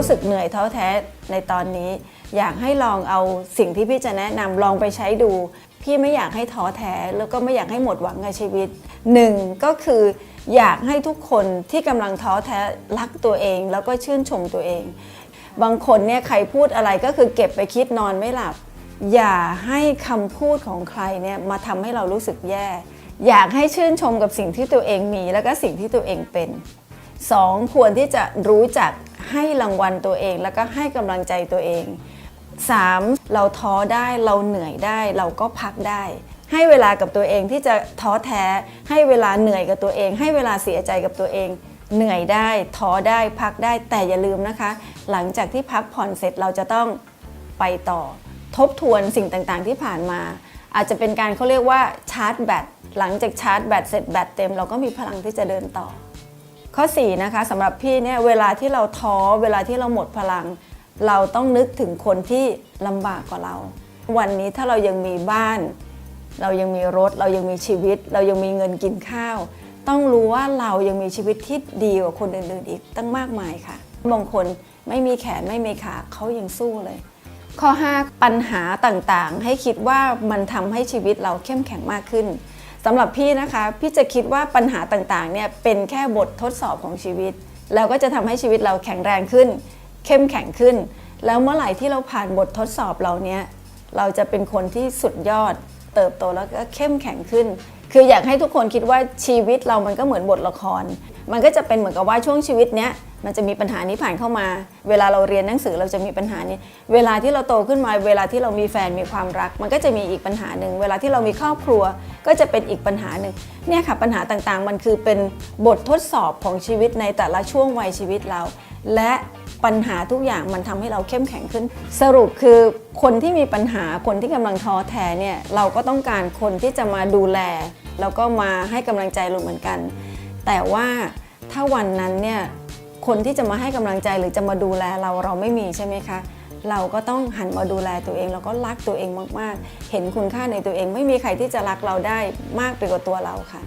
ู้สึกเหนื่อยท้อแท้ในตอนนี้ อยากให้ลองเอาสิ่งที่พี่จะแนะนำลองไปใช้ดู พี่ไม่อยากให้ท้อแท้แล้วก็ไม่อยากให้หมดหวังในชีวิตหนึ่งก็คืออยากให้ทุกคนที่กำลังท้อแท้รักตัวเอง แล้วก็ชื่นชมตัวเอง บางคนเนี่ยใครพูดอะไรก็คือเก็บไปคิดนอนไม่หลับ อย่าให้คำพูดของใครเนี่ยมาทำให้เรารู้สึกแย่ อยากให้ชื่นชมกับสิ่งที่ตัวเองมี แล้วก็สิ่งที่ตัวเองเป็นสองควรที่จะรู้จัก ให้รางวัลตัวเอง แล้วก็ให้กำลังใจตัวเอง 3. เราท้อได้เราเหนื่อยได้ เราก็พักได้ ให้เวลากับตัวเองที่จะท้อแท้ ให้เวลาเหนื่อยกับตัวเอง ให้เวลาเสียใจกับตัวเอง เหนื่อยได้ท้อได้พักได้แต่อย่าลืมนะคะ หลังจากที่พักผ่อนเสร็จเราจะต้องไปต่อ ทบทวนสิ่งต่างๆ ที่ผ่านมา อาจจะเป็นการเขาเรียกว่าชาร์จแบตหลังจากชาร์จแบตเสร็จแบตเต็มเราก็มีพลังที่จะเดินต่อ ข้อ4นะคะสำหรับพี่เนี่ยเวลาที่เราท้อเวลาที่เราหมดพลัง เราต้องนึกถึงคนที่ลำบากกว่าเรา วันนี้ถ้าเรายังมีบ้าน เรายังมีรถ เรายังมีชีวิต เรายังมีเงินกินข้าว ต้องรู้ว่าเรายังมีชีวิตที่ดีกว่าคนอื่นๆอีกตั้งมากมายค่ะบางคนไม่มีแขนไม่มีขาเขายังสู้เลย ข้อ 5 ปัญหาต่างๆ ให้คิดว่ามันทำให้ชีวิตเราเข้มแข็งมากขึ้น สำหรับพี่นะคะ พี่จะคิดว่าปัญหาต่างๆเนี่ยเป็นแค่บททดสอบของชีวิต แล้วก็จะทำให้ชีวิตเราแข็งแรงขึ้น เข้มแข็งขึ้น แล้วเมื่อไหร่ที่เราผ่านบททดสอบเราเนี้ยเราจะเป็นคนที่สุดยอด เติบโตแล้วก็เข้มแข็งขึ้น คืออยากให้ทุกคนคิดว่าชีวิตเรามันก็เหมือนบทละคร มันก็จะเป็นเหมือนกับว่าช่วงชีวิตเนี้ยมันจะมีปัญหานี้ผ่านเข้ามา เวลาเราเรียนหนังสือเราจะมีปัญหานี้ เวลาที่เราโตขึ้นมา เวลาที่เรามีแฟนมีความรัก มันก็จะมีอีกปัญหาหนึ่ง เวลาที่เรามีครอบครัว ก็จะเป็นอีกปัญหาหนึ่ง เนี่ยค่ะปัญหาต่างๆ มันคือเป็นบททดสอบของชีวิตในแต่ละช่วงวัยชีวิตเรา และปัญหาทุกอย่างมันทำให้เราเข้มแข็งขึ้น สรุปคือคนที่มีปัญหาคนที่กำลังท้อแท้เนี่ยเราก็ต้องการคนที่จะมาดูแล แล้วก็มาให้กำลังใจเราเหมือนกัน แต่ว่าถ้าวันนั้นเนี่ยคนที่จะมาให้กำลังใจหรือจะมาดูแลเราเราไม่มีใช่ไหมคะ เราก็ต้องหันมาดูแลตัวเอง แล้วก็รักตัวเองมากๆ เห็นคุณค่าในตัวเอง ไม่มีใครที่จะรักเราได้มากไปกว่าตัวเราค่ะ